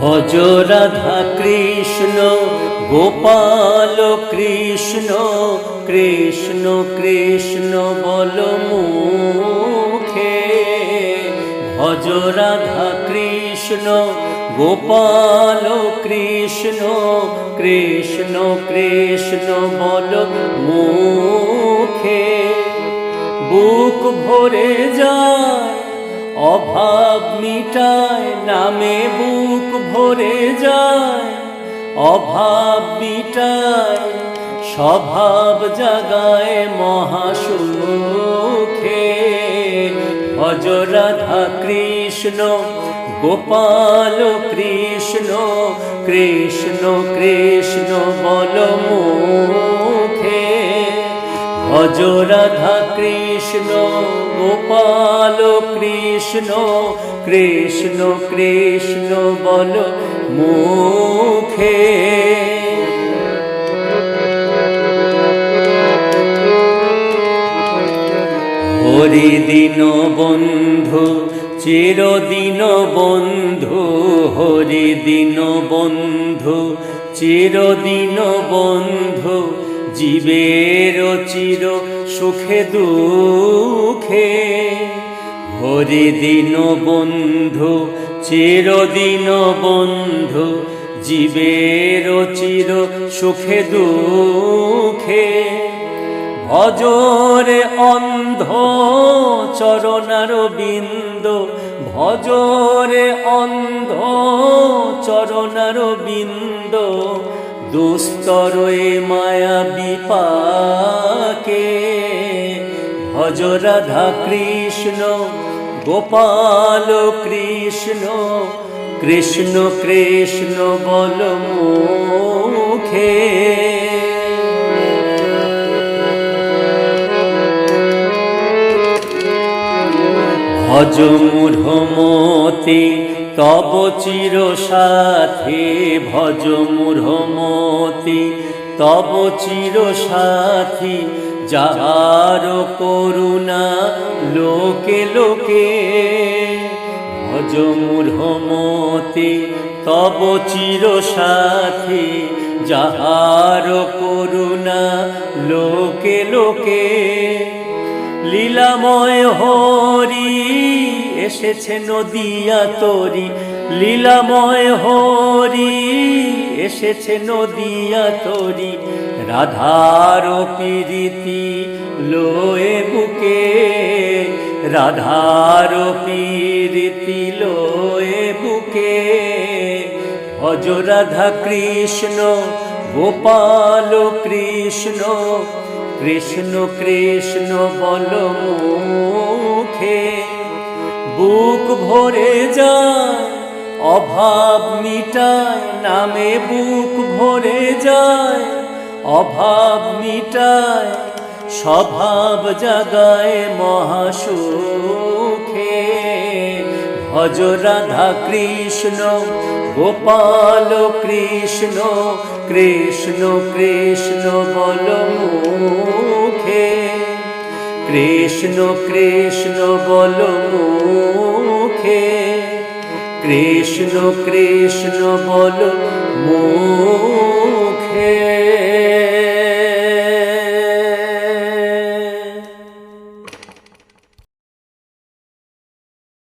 ভজ রাধা কৃষ্ণ, গোপাল কৃষ্ণ কৃষ্ণ কৃষ্ণ বল মুখে। ভজ রাধা কৃষ্ণ, গোপাল কৃষ্ণ কৃষ্ণ কৃষ্ণ বল মুখে। বুক ভরে যায় অভাব মিটায়, নামে বুক ভরে যায়। অভাব মিটায়, স্বভাব জাগায় মহাসুখে অজরাধা কৃষ্ণ, গোপাল কৃষ্ণ কৃষ্ণ কৃষ্ণ বল মুখে ভজ রাধা কৃষ্ণ, গোপাল কৃষ্ণ কৃষ্ণ কৃষ্ণ বল মুখে। হরি দিন বন্ধু, চিরদিন বন্ধু হরি দিন বন্ধু, চিরদিন বন্ধু। জীবের চির সুখে দুঃখে। হরি দিন বন্ধু, চিরদিন বন্ধু, জীবের চির সুখে দুঃখে। ভজরে অন্ধ চরণার বিন্দ, ভজরে অন্ধ চরণার বিন্দ দুস্তর মায়া বিপাকে। ভজ রাধা কৃষ্ণ গোপাল কৃষ্ণ কৃষ্ণ কৃষ্ণ বল মুখে। ভজ মূঢ়মতি তব চির সাথে ভজ মূঢ়মতি তব চির সাথী যার করুণা লোকে লোকে। ভজ মূঢ়মতি তব চির সাথী যাহার করুণা লোকে লোকে। লীলাময় হরি, এসেছে নদিয়া তরি লীলাময় হরি, এসেছে নদিয়া তরি রাধার প্রীতি লোয়ে বুকে, রাধার প্রীতি লোয়ে বুকে। ভজ রাধা কৃষ্ণ, গোপাল কৃষ্ণ কৃষ্ণ কৃষ্ণ বল মুখে, বুক ভরে যায়, অভাব মিটায়, নামে বুক ভরে যায়, অভাব মিটায়, স্বভাব জাগায় মহাসুখে। ভজ রাধা কৃষ্ণ, গোপাল কৃষ্ণ কৃষ্ণ কৃষ্ণ বল কৃষ্ণ কৃষ্ণ বল মুখে। কৃষ্ণ কৃষ্ণ বল মুখে।